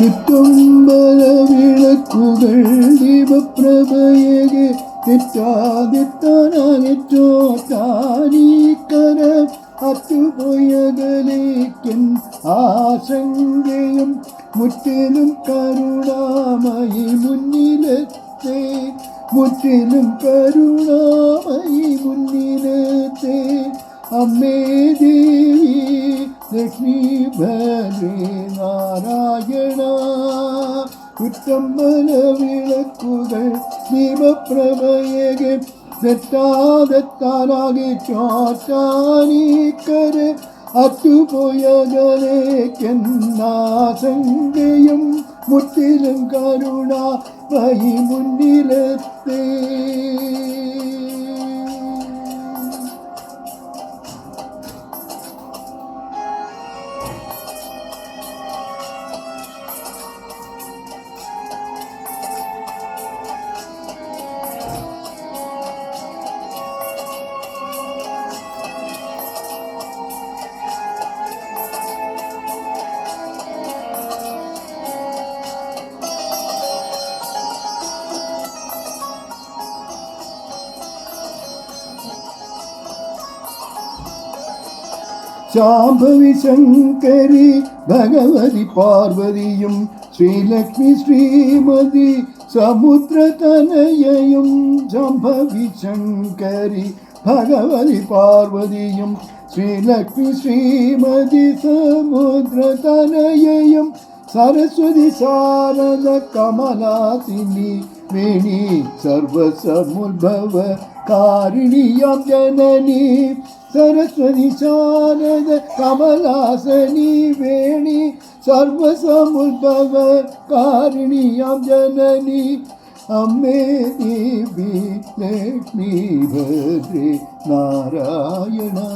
ചുറ്റും വിളക്കുകൾ ദീപപ്രഭയകെ തെറ്റാതെത്താനാകെ ചോറ്റാനീക്കരം അത്തുപോയകലേക്കൻ ആശങ്കയും മുറ്റിലും കരുണാമയി മുന്നിലത്തെ മുറ്റിലും കരുണാമയി മുന്നിലത്തെ. അമ്മേ ദേവി ലക്ഷ്മി ഭദ്രേ നാരായണ. കുറ്റമ്പല വിളക്കുകൾ ദീപപ്രഭയകൻ തെറ്റാതെത്താനാകെ ചോറ്റാനീക്കര് അറ്റുപോയകലേക്കെന്നാശങ്കയും മുത്തിലും കരുണ വഴി മുന്നിലെത്തേ சாம்பவி சங்கரி பகவதி பார்வதியும் ஸ்ரீலக்ஷ்மி ஸ்ரீமதி சமுத்திரதனையையும் சம்பவி சங்கரி பகவதி பார்வதியும் ஸ்ரீலக்ஷ்மி ஸ்ரீமதி சமுத்திரதனையையும் சரஸ்வதி சாரத கமலாசினி வேணி சர்வசமுல்பவ காரிணியாம் ஜனனி. சரஸ்வதி சாரத கமலாசனி வேணி சர்வசமுல்பவ காரிணியாம் ஜனனி. அம்மே தேவி லக்ஷ்மி பத்ரி நாராயணா.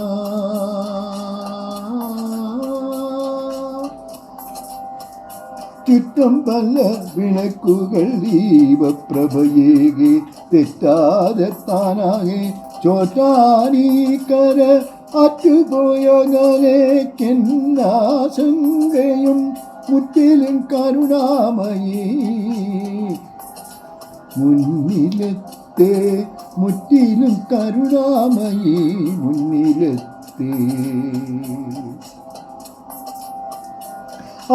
ചുറ്റും പല വിളക്കുകൾ ദീപപ്രഭയേകെ തെറ്റാതെ താനാകെ ചോറ്റാനീക്കര അറ്റുപോയകലേക്കെന്നാശങ്കയും മുറ്റിലും കരുണാമയേ. മുന്നിലെത്തേ മുറ്റിലും കരുണാമയേ മുന്നിലെത്തേ.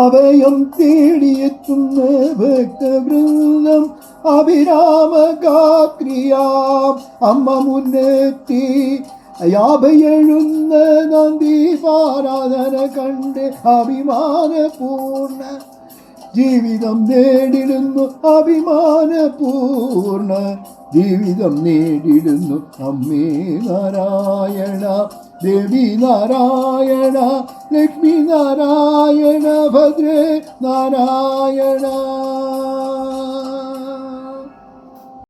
അഭയം തേടിയെത്തുന്ന ഭക്തവൃന്ദം അഭിരാമഗാത്രിയാം അമ്മ മുന്നെത്തി. യാഭയെഴുന്ന നന്ദി പാരാധന കണ്ട് അഭിമാനപൂർണ ജീവിതം നേടിടുന്നു അഭിമാനപൂർണ ജീവിതം നേടിടുന്നു അമ്മേ നാരായണ. ദേവി നാരായണ ലക്ഷ്മി നാരായണ ഭദ്രേ നാരായണ